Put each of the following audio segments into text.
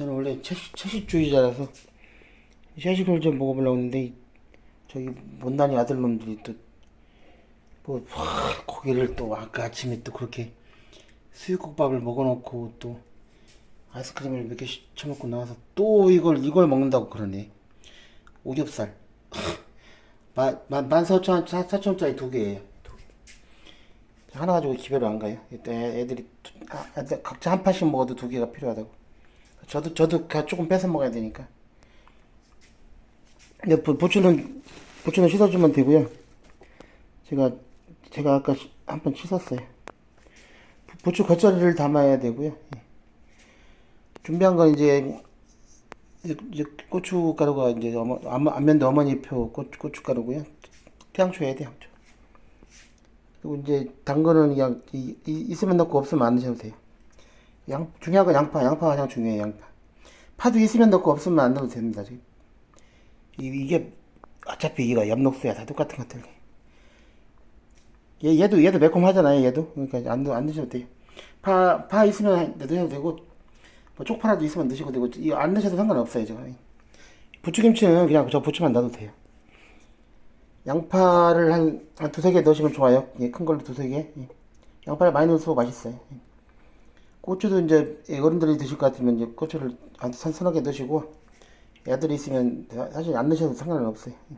저는 원래 채식, 채식주의자라서 채식을 좀 먹어보려고 했는데 이- 저기 못난이 아들놈들이 또 뭐 고기를 또 아까 아침에 또 그렇게 수육국밥을 먹어놓고 또 아이스크림을 몇개 쳐먹고 나와서 또 이걸 이걸 먹는다고 그러네. 오겹살. 만 사천 원 사천 원짜리 두 개예요. 하나 가지고 기별을 안 가요. 이때 애들이 두- 아, 애들 각자 한 판씩 먹어도 두 개가 필요하다고 저도 저도 가- 조금 뺏어 먹어야 되니까 근데 부- 부추는 부추는 씻어주면 되고요 제가 제가 아까 한 번 씻었어요 부- 부추 겉절이를 담아야 되고요 예. 준비한 건 이제 이제, 고춧가루가 이제 어머, 안면- 안면도 어머니표 고추, 고춧가루고요. 태양초 해야 돼, 양초. 그리고 이제 당근은 그냥 이, 이, 있으면 넣고 없으면 안 넣으셔도 돼요. 양 중요한 건 양파, 양파가 가장 중요해요, 양파. 파도 있으면 넣고 없으면 안 넣어도 됩니다. 지금. 이, 이게 어차피 이거 엽록수야 다 똑같은 것들. 얘 얘도 얘도 매콤하잖아요, 얘도. 그러니까 안 넣- 안 넣으셔도 돼요. 파, 파 있으면 넣으셔도 되고 뭐 쪽파라도 있으면 넣으시고 되고 이거 안 넣으셔도 상관없어요 저 부추김치는 그냥 저 부추만 넣어도 돼요 양파를 한, 한 두세 개 넣으시면 좋아요 예, 큰 걸로 두세 개 예. 양파를 많이 넣어서 맛있어요 예. 고추도 이제 예, 어른들이 드실 것 같으면 이제 고추를 한 선- 서너 개 넣으시고 애들이 있으면 사- 사실 안 넣으셔도 상관은 없어요 예.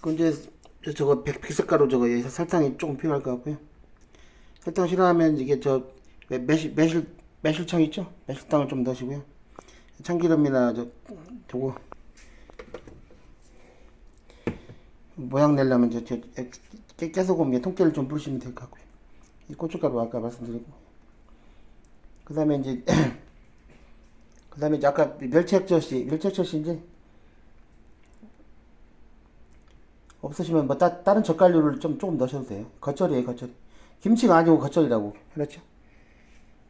그 이제 저- 저거 백, 백색가루 저거 예, 설탕이 조금 필요할 것 같고요 설탕 싫어하면 이게 저 매- 매실 매실 매실청 있죠? 매실탕을 좀 넣으시고요. 참기름이나 저 저거 모양 내려면 저, 저 깨, 깨소금 통깨를 좀 부르시면 될 것 같고요. 이 고춧가루 아까 말씀드리고 그 다음에 이제 그 다음에 이제 아까 멸치액젓이 멸치액젓이 이제 없으시면 뭐 따, 다른 젓갈류를 좀 조금 넣으셔도 돼요. 겉절이에요, 겉절이. 김치가 아니고 겉절이라고. 그렇죠?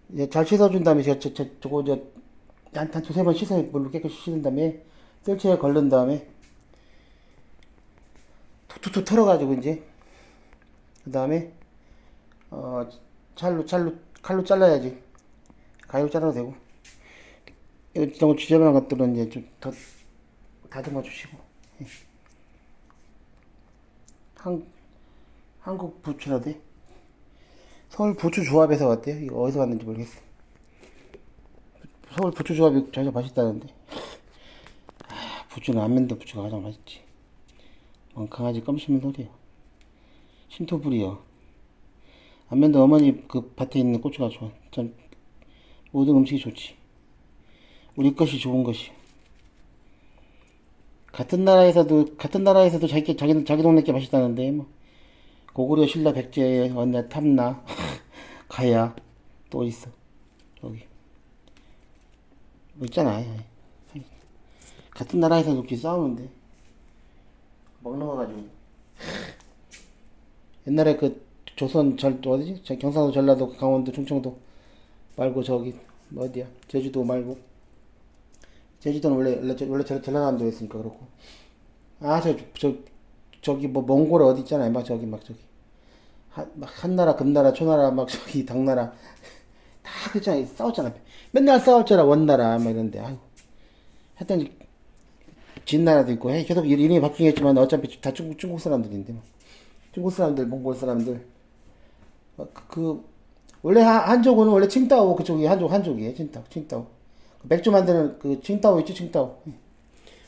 이제 잘 씻어준 다음에 제가 저, 저, 저거 저, 한, 한 두세 번 씻어, 물로 깨끗이 씻은 다음에, 뜰채에 걸른 다음에, 툭툭툭 털어가지고 이제, 그 다음에, 어, 찰로, 찰로, 칼로 잘라야지. 가위로 잘라도 되고. 이거 지저분한 것들은 이제 좀 더 다듬어 주시고. 예. 한, 한국 부추라 돼? 서울 부추 조합에서 왔대요. 이거 어디서 왔는지 모르겠어. 서울 부추 조합이 자주 맛있다는데. 아, 부추는 안면도 부추가 가장 맛있지. 뭔 강아지 껌씹는 소리야. 신토불이요. 안면도 어머니 그 밭에 있는 고추가 좋아. 전 모든 음식이 좋지. 우리 것이 좋은 것이. 같은 나라에서도 같은 나라에서도 자기 자기 자기 동네 게 맛있다는데 뭐. 고구려 신라 백제 언제 탐나 가야 또 있어. 여기. 뭐 있잖아. 같은 나라에서 이렇게 싸우는데. 먹는 거 가지고. 옛날에 그 조선 절 어디지? 저 경상도 전라도 강원도 충청도 말고 저기 뭐 어디야? 제주도 말고. 제주도는 원래 원래 저- 원래 저- 전라남도였으니까 그렇고. 아저 저 저기 뭐 몽골 어디 있잖아요. 막 저기 막 저기. 한, 막 한나라 금나라 초나라 막 저기 당나라. 다 그랬잖아 싸웠잖아. 맨날 싸웠잖아. 원나라 막 이런데. 아이고. 하여튼 진나라도 있고. 해. 계속 일- 이름이 바뀌겠지만 어차피 다 중국 중국 사람들인데 뭐. 중국 사람들 몽골 사람들. 어, 그, 그 원래 한- 한족은 원래 칭따오 그쪽이 한족 한족이에요 칭따오 칭따오 맥주 만드는 그 칭따오 있죠 칭따오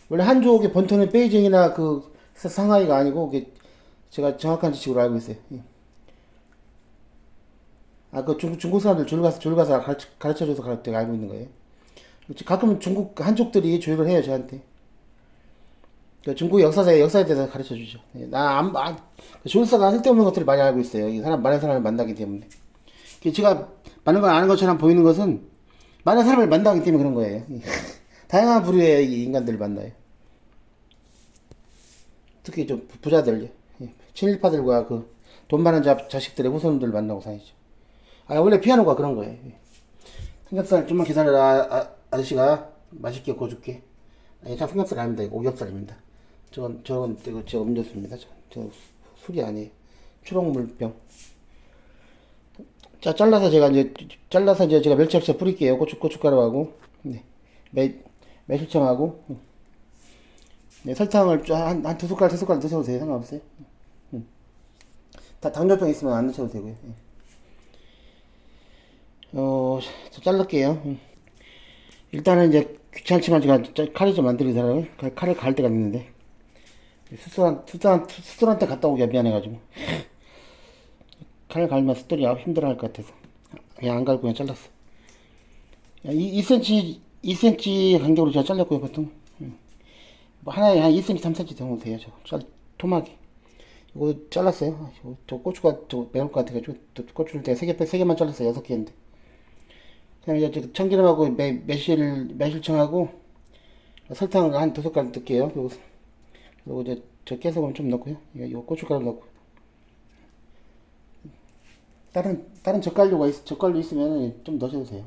원래 한족의 본토는 베이징이나 그 상하이가 아니고 그게 제가 정확한 지식으로 알고 있어요. 예. 아, 그 중국, 중국 사람들 줄 가서, 줄 가서 가르쳐, 가르쳐줘서 갈때 알고 있는 거예요. 가끔 중국 한족들이 조율을 해요, 저한테. 그 중국 역사에, 역사에 대해서 가르쳐 주죠. 예, 나, 안, 아, 조율사가 쓸데없는 것들을 많이 알고 있어요. 이 사람, 많은 사람을 만나기 때문에. 그 제가 많은 걸 아는 것처럼 보이는 것은 많은 사람을 만나기 때문에 그런 거예요. 예. 다양한 부류의 이 인간들을 만나요. 특히 좀 부- 부자들, 예, 친일파들과 그 돈 많은 자, 자식들의 후손들 만나고 다니죠. 아, 원래 피아노가 그런 거예요. 예. 삼겹살 좀만 기다려라, 아, 아저씨가 맛있게 구워줄게. 아니, 참 삼겹살 아닙니다. 이거 오겹살입니다. 저건, 저건, 이거 제 음료수입니다. 저, 저 술이 아니에요. 초록물병. 자, 잘라서 제가 이제, 잘라서 이제 제가 멸치액젓 뿌릴게요. 고추, 고춧가루하고, 네. 매, 매실청하고, 네, 설탕을 쫙 한, 한 두 숟갈, 세 숟갈 넣으셔도 돼요. 상관없어요. 음. 다 당뇨병 있으면 안 넣으셔도 되고요. 예. 어, 자, 자를게요. 음. 일단은 이제 귀찮지만 제가 짜- 칼을 좀 만들기잖아요. 칼을 갈 때가 있는데. 수술한, 수술한, 수술한테 갔다 오기가 미안해가지고. 칼을 갈면 아, 힘들어 할 것 같아서. 그냥 안 갈고 그냥 잘랐어. 이 2cm, 2cm 간격으로 제가 잘랐고요, 보통. 음. 뭐 하나에 한 2cm, 3cm 정도 돼요, 저. 짤, 토막이. 이거 잘랐어요. 아, 저, 저 고추가 저 매울 것 같아가지고, 또 고추를 내가 3개, 빼- 3개만 잘랐어요. 6개인데. 그냥 이제 저 참기름하고 매, 매실, 매실청하고 설탕을 한두 숟갈 넣을게요. 그리고, 그리고 이제 저 깨소금 좀 넣고요. 이거, 이거 고춧가루 넣고. 다른, 다른 젓갈류가 있, 젓갈류 있으면 좀 넣으셔도 돼요.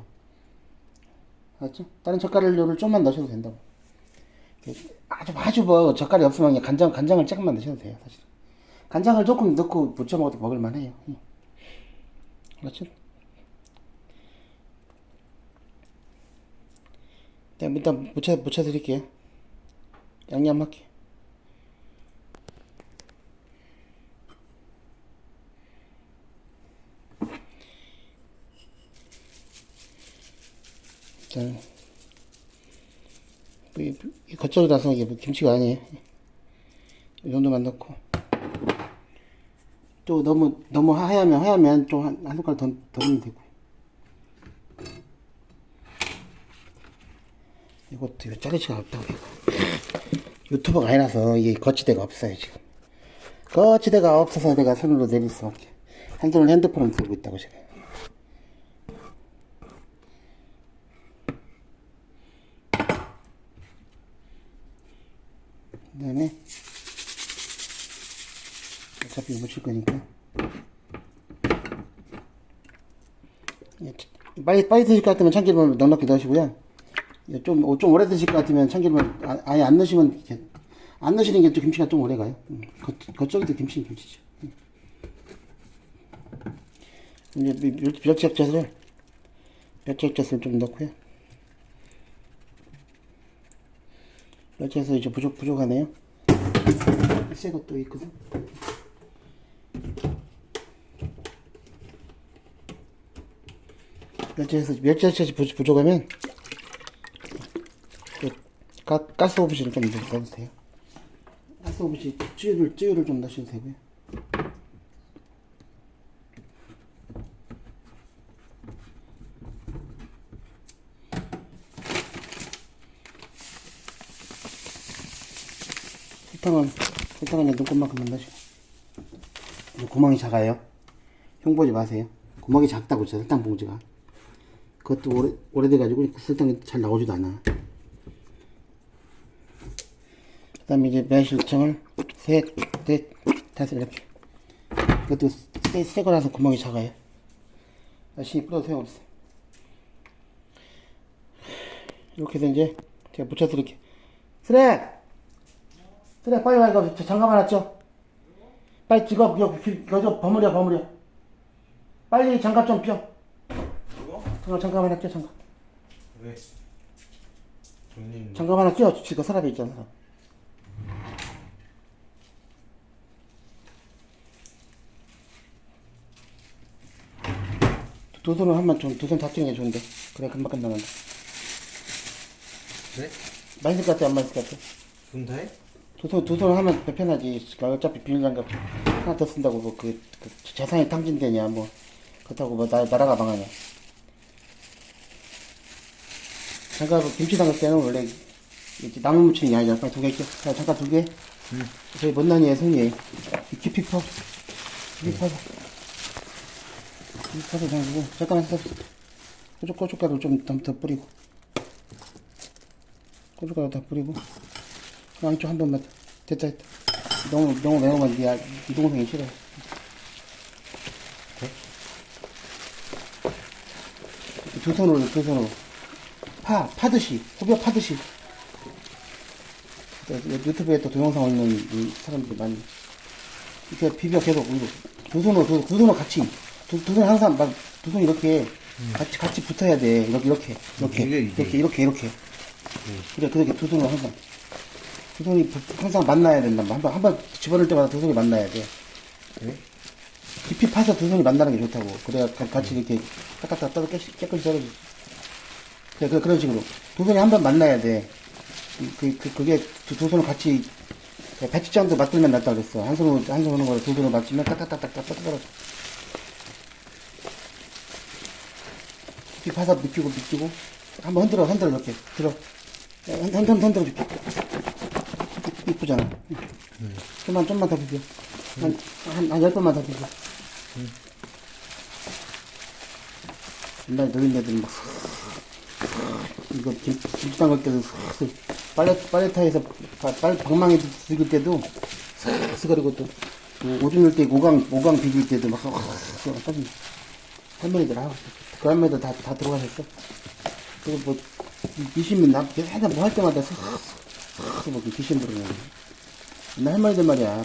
알았죠? 다른 젓갈류를 좀만 넣으셔도 된다고. 아주, 아주 뭐 젓갈이 없으면 그냥 간장, 간장을 조금만 넣으셔도 돼요. 사실. 간장을 조금 넣고 부쳐 먹어도 먹을 만 해요. 응. 알았죠? 네, 일단 묻혀, 묻혀 드릴게요. 양념 할게. 일 단, 이, 이 겉절이라서 이게 뭐 김치가 아니에요. 이 정도만 넣고. 또 너무, 너무 하얗면, 하얗면 좀 한, 한 숟갈 더, 더 넣으면 되고. 이것도 이거 자르치가 없다고 이거. 유튜버가 아니라서 이게 거치대가 없어요 지금 거치대가 없어서 내가 손으로 내릴 수밖에 한 손을 핸드폰을 들고 있다고 지금 그 다음에 어차피 묻힐 거니까 예, 빨리 빨리 드실 것 같으면 참기름을 넉넉히 넣으시고요 예, 좀, 어, 좀 오래 드실 것 같으면 참기름을 아, 아예 안 넣으시면, 안 넣으시는 게 또 김치가 좀 오래 가요. 음, 겉, 겉절이도 김치는 김치죠. 음. 이제 멸치액젓을, 멸치액젓을 좀 넣고요. 멸치에서 이제 부족, 부족하네요. 새 것도 있거든. 멸치에서, 멸치액젓이 부- 부족하면, 그 가, 가스 오브시를 좀 넣어도 돼요. 가스 오브시 찌유를 찌유를 좀 넣으셔도 되고요. 설탕은 눈곱만큼만 넣으시고 그리고 구멍이 작아요. 흉보지 마세요. 구멍이 작다고 저 설탕 봉지가. 그것도 오래 오래돼가지고 설탕이 잘 나오지도 않아. 그 다음에 이제 매실청을 셋, 넷, 다섯 이렇게. 그것도 새, 새 거라서 구멍이 작아요. 열심히 뿌려도 소용없어. 이렇게 해서 이제 제가 묻혀드릴게요. 쓰레! 쓰레 빨리 와 이거 저 장갑 하나 줘. 빨리 이거 이거 이거 좀 버무려 버무려. 빨리 장갑 좀 펴. 이거? 장갑 장갑 하나 껴 장갑. 왜? 손님 장갑 하나 껴. 지금 서랍에 있잖아. 서랍. 두 손을 한번 좀, 두 손 다 끼는 게 좋은데. 그래, 금방 끝나는데. 그래? 맛있을 것 같아, 안 맛있을 것 같아? 손 다해? 두 손, 두 손 하면 편하지. 그러니까 어차피 비닐장갑 하나 더 쓴다고, 뭐, 그, 그 재산이 탕진되냐, 뭐. 그렇다고 뭐, 나, 나라가 망하냐. 장갑, 김치 담글 때는 원래, 이렇게 나무 게 아니라, 빨리 두개 껴. 자, 잠깐 두 개. 저희 못난이의 손이에요. 이 깊이 퍼. 깊이 퍼서. 깊이 퍼서 담그고, 잠깐만 써. 고춧, 고춧가루 좀 더 뿌리고. 고춧가루 더 뿌리고. 양쪽 한 번만. 됐다, 됐다. 너무, 너무 매우면 네, 아- 네 동생이 싫어. 두 손으로, 두 손으로. 파, 파듯이. 호비가 파듯이. 또 유튜브에 또 동영상 올리는 이 사람들이 많이. 이렇게 비벼 계속 올리고. 두 손으로, 두, 두 손으로 같이. 두, 두 손 항상 막, 두 손이 이렇게 같이 같이 붙어야 돼. 이렇게 이렇게 이렇게. 이렇게 이렇게 이렇게. 그래 그렇게 두 손을 항상 두 손이 부- 항상 만나야 된다. 한번 한번 집어넣을 때마다 두 손이 만나야 돼. 네? 깊이 파서 두 손이 만나는 게 좋다고. 그래야 가- 같이 이렇게 딱딱딱 떠서 깨끗이 썰어지. 그래 그, 그런 식으로 두 손이 한 번 만나야 돼. 그, 그 그게 두, 두 손을 같이 배치장도 맞들면 낫다 그랬어. 한 손으로 한 손으로 거두 손으로 맞추면 딱딱딱딱딱 떨어져. 깊이 파서 미끼고 미끼고 한번 흔들어 흔들어 이렇게 들어 흔들어 흔들어 줄게 이- 이쁘잖아 좀만 좀만 더 비벼 한한열 번만 더 비벼 옛날에 너희 애들은 막 이거 김- 김치 담글 때도 슥슥 빨래 빨래타에서 바- 빨 방망이 들길 때도 슥슥거리고 또그 오줌 넣을 때 오강 오강 비빌 때도 막 슥슥 할머니들 있어. 그 할머니들 다, 다 들어가셨어. 그리고 뭐, 미신은 나, 맨날 뭐할 때마다 슥, 슥, 슥, 뭐, 귀신 부르는. 옛날 할머니들 말이야.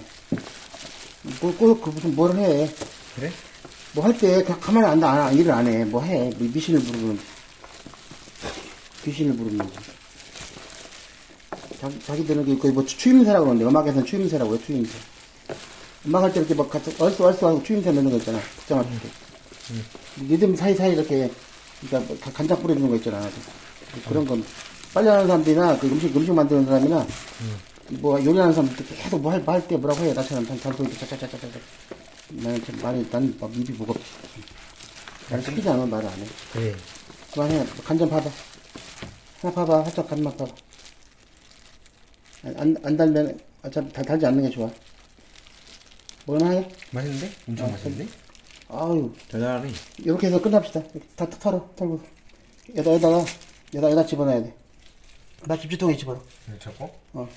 뭐, 꼭, 그 무슨 뭘 해. 그래? 뭐 할 때, 가- 가만히 안, 안, 안, 일을 안 해. 뭐 해. 뭐 미신을 부르는. 귀신을 부르는. 자기, 자기들은 그, 거의 뭐 추임새라고 그러는데, 음악에서는 추임새라고 해요, 추임새. 음악 할 때 이렇게 막 같이 얼쑤 얼쑤 하고 추임새 넣는 거 있잖아. 복장할 때. 리듬 사이사이 이렇게 그러니까 뭐 가- 간장 뿌려주는 거 있잖아. 그런 건 빨리 하는 사람들이나 그 음식 음식 만드는 사람이나 뭐 요리하는 사람들 계속 뭐 할 때 뭐라고 해 나처럼 단- 단소리 짜짜짜짜짜 나는 참 말이 난막 입이 무겁지 나는 시키지 않으면 말을 안해 네. 그만해 간장 봐봐 하나 봐봐 살짝 간만 봐봐 안, 안, 안 달면 어차피 달, 달지 않는 게 좋아 뭐나 해? 맛있는데? 엄청 아, 맛있는데? 아유 달달하네. 이렇게 해서 끝납시다. 다 털어, 털고. 여기다, 여기다가, 여기다, 여기다 집어넣어야 돼. 나 집주통에 집어넣어. 네, 잡고? 어.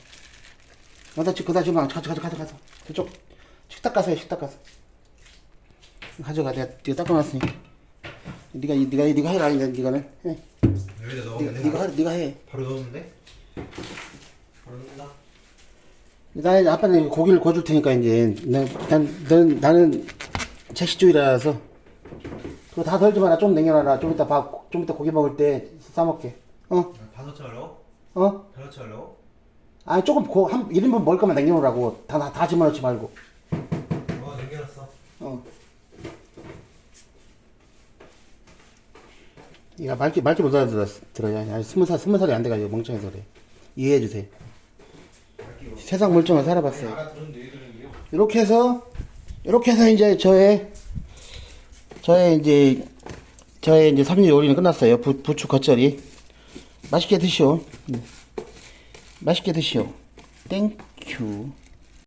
여기다, 집, 그다 집어, 가져, 가져, 가져, 가져. 저쪽, 식탁 가서 해, 식탁 가서. 가져가, 내가, 내가 닦아놨으니까. 니가, 니가, 니가 해라, 이제, 니가는. 해. 여기다 니가, 넣으면 돼? 니가, 하- 니가 해. 바로 넣으면 돼? 바로 넣는다. 나는 아빠는 고기를 구워줄 테니까, 이제. 난, 난, 넌, 나는 채식주의라서. 그거 다 덜지 마라. 좀 냉겨놔라. 좀 이따 밥, 좀 이따 고기 먹을 때 싸먹게. 어? 다섯 차 하려고? 어? 차 하려고? 아니 조금 고, 한 1인분 먹을 거면 남겨놓으라고 다, 다, 다 집어넣지 말고 어, 남겨놨어. 어. 얘가 말기 말기 못 알아들어요 아니 스무 살 스무 살이 안 돼가지고 멍청해서 그래 이해해 주세요 세상 물정을 살아봤어요. 이렇게 해서 이렇게 해서 이제 저의 저의 이제 저의 이제 삼류 요리는 끝났어요 부, 부추 겉절이 맛있게 드시오. 음. 맛있게 드시오. 땡큐